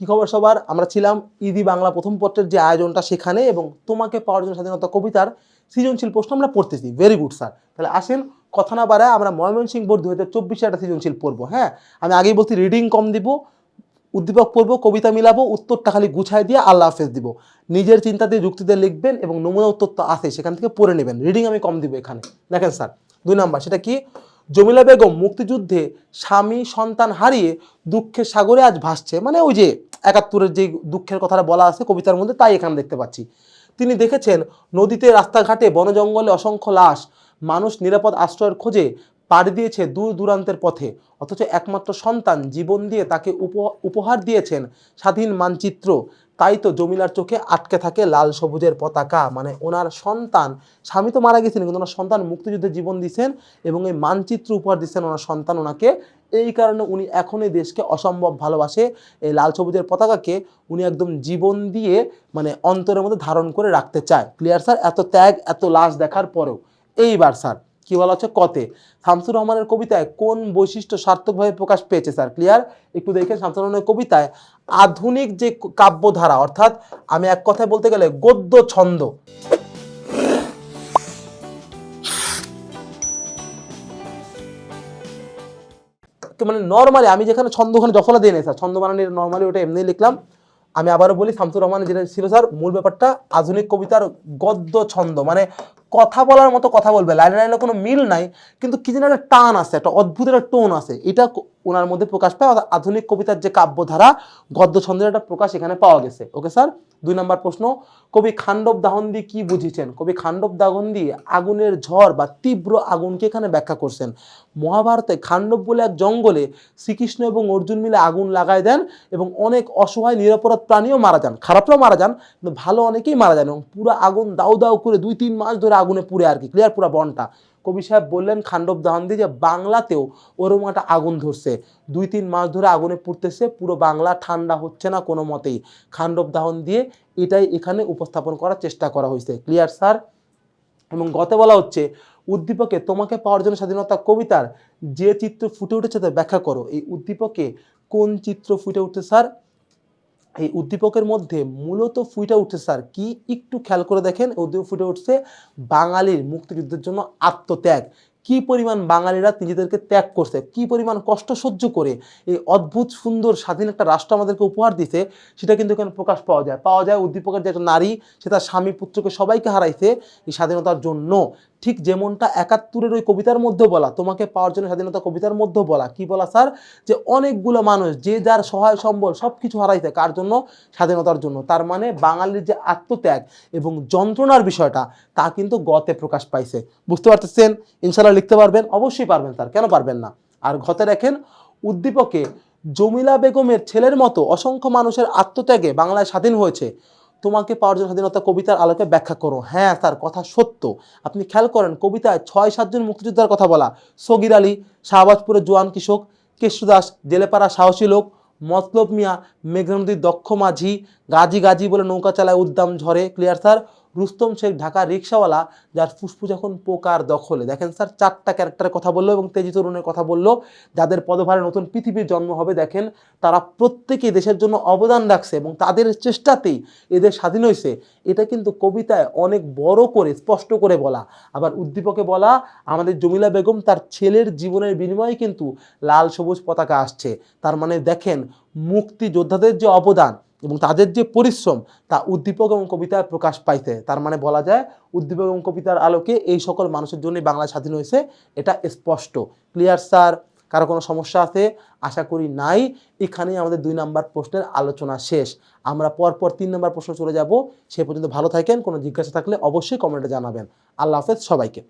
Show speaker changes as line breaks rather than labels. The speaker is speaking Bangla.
কি খবর সবার? আমরা ছিলাম ইদি বাংলা প্রথম পত্রের যে আয়োজনটা সেখানে এবং তোমাকে পাওয়ার জন্য স্বাধীনতা কবিতার সৃজনশীল প্রশ্ন আমরা পড়তেছি। ভেরি গুড স্যার তাহলে আসেন, কথা না বাড়ায় আমরা ময়মনসিংহ বোর্ড দু হাজার চব্বিশে একটা সৃজনশীল পড়ব হ্যাঁ? আমি আগেই বলছি রিডিং কম দিব, উদ্দীপক পড়ব, কবিতা মিলাবো, উত্তরটা খালি গুছাই দিয়ে আল্লাহ হাফেজ দিব। নিজের চিন্তা দিয়ে যুক্তি দিয়ে লিখবেন এবং নমুনা উত্তর তো আছে, সেখান থেকে পড়ে নেবেন। রিডিং আমি কম দিব এখানে। দেখেন স্যার দুই নাম্বার, সেটা কি? জমিলা বেগম মুক্তিযুদ্ধে স্বামী সন্তান হারিয়ে দুঃখের সাগরে আজ ভাসছে মানে ওই যে একাত্তরের যে দুঃখের কথাটা বলা আছে কবিতার মধ্যে, তাই এখানে দেখতে পাচ্ছি। তিনি দেখেছেন, নদীতে, রাস্তাঘাটে, বনজঙ্গলে অসংখ্য লাশ। মানুষ নিরাপদ আশ্রয়ের খোঁজে পাড়ি দিয়েছে দূর দূরান্তের পথে, অথচ একমাত্র সন্তান জীবন দিয়ে তাকে উপ- উপহার দিয়েছেন স্বাধীন মানচিত্র। তাই তো জমিলার চোখে আটকে থাকে লাল সবুজের পতাকা। মানে ওনার সন্তান, স্বামী তো মারা গেছিলেন কিন্তু ওনার সন্তান মুক্তিযুদ্ধে জীবন দিয়েছেন এবং এই মানচিত্র উপহার দিচ্ছেন ওনার সন্তান ওনাকে। এই কারণে উনি এখন এই দেশকে অসম্ভব ভালোবাসে। এই লাল সবুজের পতাকাকে উনি একদম জীবন দিয়ে মানে অন্তরের মধ্যে ধারণ করে রাখতে চায়। Clear sir? এত ত্যাগ, এত লাশ দেখার পরেও। এইবার স্যার কি বলা হচ্ছে? কতে। শামসুর রহমানের কবিতায় কোন বৈশিষ্ট্য সার্থকভাবে প্রকাশ পেয়েছে, স্যার? ক্লিয়ার? একটু দেখেন শামসুর রহমানের কবিতায়, আধুনিক যে কাব্যধারা, অর্থাৎ আমি এক কথায় বলতে গেলে গদ্য ছন্দ। মানে নর্মালি আমি যেখানে ছন্দ ওখানে জফলা দিয়ে নেই, স্যার। ছন্দ বানানি নর্মালি ওটা এমনি লিখলাম। আমি আবারও বলি, শামসুর রহমান যেটা ছিল, স্যার, মূল ব্যাপারটা আধুনিক কবিতার গদ্য ছন্দ। মানে কথা বলার মতো কথা বলবে, লাইনে লাইনে কোনো মিল নাই, কিন্তু কি যেন একটা টান আছে, একটা অদ্ভুত একটা টোন আছে। এটা ওনার মধ্যে প্রকাশ পায়, অর্থাৎ আধুনিক কবিতার যে কাব্যধারা গদ্য ছন্দের একটা প্রকাশ এখানে পাওয়া গেছে। Okay sir? দুই নম্বর প্রশ্ন, কবি খান্ডব দাহন দিয়ে কি বুঝিয়েছেন কবি খান্ডব দাহন দিয়ে আগুনের ঝড় বা তীব্র আগুনকে এখানে ব্যাখ্যা করছেন। মহাভারতে খান্ডব বলে এক জঙ্গলে শ্রীকৃষ্ণ এবং অর্জুন মিলে আগুন লাগায় দেন এবং অনেক অসহায়, নিরপরাধ প্রাণীও মারা যান। খারাপরাও মারা যান, কিন্তু ভালো অনেকেই মারা যান এবং পুরো আগুন দাউ দাউ করে দুই তিন মাস ধরে আগুনে পুড়ে আর কি ক্লিয়ার পুরো বনটা। কবি সাহেব বললেন খান্ডব দাহন দিয়ে যে বাংলাতেও ওরকম একটা আগুন ধরছে। দুই তিন মাস ধরে আগুনে পুড়তেছে, পুরো বাংলা ঠান্ডা হচ্ছে না কোনো মতেই। খান্ডব দাহন দিয়ে এটাই এখানে উপস্থাপন করার চেষ্টা করা হয়েছে। ক্লিয়ার স্যার এবং গতে বলা হচ্ছে, উদ্দীপকে তোমাকে পাওয়ার জন্য স্বাধীনতা কবিতার যে চিত্র ফুটে উঠেছে তা ব্যাখ্যা করো। এই উদ্দীপকে কোন চিত্র ফুটে উঠছে স্যার এই উদ্দীপকের মধ্যে মূলত ফুটে উঠছে স্যার, কি একটু খেয়াল করে দেখেন উদ্দীপক ফুটে উঠছে বাঙালির মুক্তিযুদ্ধের জন্য আত্মত্যাগ। কি পরিমাণ বাঙালিরা নিজেদেরকে ত্যাগ করছে, কি পরিমাণ কষ্ট সহ্য করে এই অদ্ভুত, সুন্দর, স্বাধীন একটা রাষ্ট্র আমাদেরকে উপহার দিছে, সেটা কিন্তু এখানে প্রকাশ পাওয়া যায়। পাওয়া যায় উদ্দীপকের যে একটা নারী, সে তার স্বামী পুত্রকে সবাইকে হারাইছে এই স্বাধীনতার জন্য। ঠিক যেমনটা একাত্তরের ওই কবিতার মধ্যে বলা, তোমাকে পাওয়ার জন্য স্বাধীনতা কবিতার মধ্যে বলা, কি বলা স্যার? যে অনেকগুলো মানুষ যে যার সহায় সম্বল সব কিছু হারাইছে, কার জন্য? স্বাধীনতার জন্য। তার মানে বাঙালির যে আত্মত্যাগ এবং যন্ত্রণার বিষয়টা, তা কিন্তু গতে প্রকাশ পাইছে। বুঝতে পারতেছেন? ইনশাল্লাহ লিখতে পারবেন? অবশ্যই পারবেন স্যার। কেন পারবেন না? আর ঘতে দেখেন উদ্দীপকে জমিলা বেগমের ছেলের মতো অসংখ্য মানুষের আত্মত্যাগে বাংলায় স্বাধীন হয়েছে। তোমাকে পাওয়ার জন্য স্বাধীনতা কবিতার আলোকে ব্যাখ্যা করো। হ্যাঁ স্যার, কথা সত্য। আপনি খেয়াল করেন, কবিতায় ছয় সাতজন মুক্তিযোদ্ধার কথা বলা। সগির আলী, শাহবাজপুরের জোয়ান কৃষক কেশুদাস জেলেপাড়া সাহসী লোক, মতলব মিয়া মেঘনা নদীর দক্ষ মাঝি, গাজী গাজি বলে নৌকা চালায় উদ্দাম ঝরে। ক্লিয়ার স্যার রুস্তম শেখ ঢাকা রিক্সাওয়ালা, যার ফুসফুস এখন পোকার দখলে। দেখেন স্যার, চারটা ক্যারেক্টারের কথা বলল এবং তেজি তরুণের কথা বলল। যাদের পদভারে নতুন পৃথিবীর জন্ম হবে, দেখেন, তারা প্রত্যেকেই দেশের জন্য অবদান রাখছে এবং তাদের চেষ্টাতেই এদের স্বাধীন হয়েছে। এটা কিন্তু কবিতায় অনেক বড় করে, স্পষ্ট করে বলা। আবার উদ্দীপকে বলা, আমাদের জমিলা বেগম তার ছেলের জীবনের বিনিময়ে কিন্তু লাল সবুজ পতাকা আসছে। তার মানে দেখেন মুক্তি যোদ্ধাদের যে অবদান এবং তাদের যে পরিশ্রম, তা উদ্দীপক এবং কবিতায় প্রকাশ পাইছে তার মানে বলা যায় উদ্দীপক এবং কবিতার আলোকে এই সকল মানুষের জন্যই বাংলা স্বাধীন হয়েছে, এটা স্পষ্ট। ক্লিয়ার স্যার কারও কোনো সমস্যা আছে? আশা করি নাই। এখানেই আমাদের দুই নাম্বার প্রশ্নের আলোচনা শেষ। আমরা পরপর তিন নাম্বার প্রশ্ন চলে যাব। সে পর্যন্ত ভালো থাকেন। কোনো জিজ্ঞাসা থাকলে অবশ্যই কমেন্টে জানাবেন। আল্লাহ হাফেজ সবাইকে।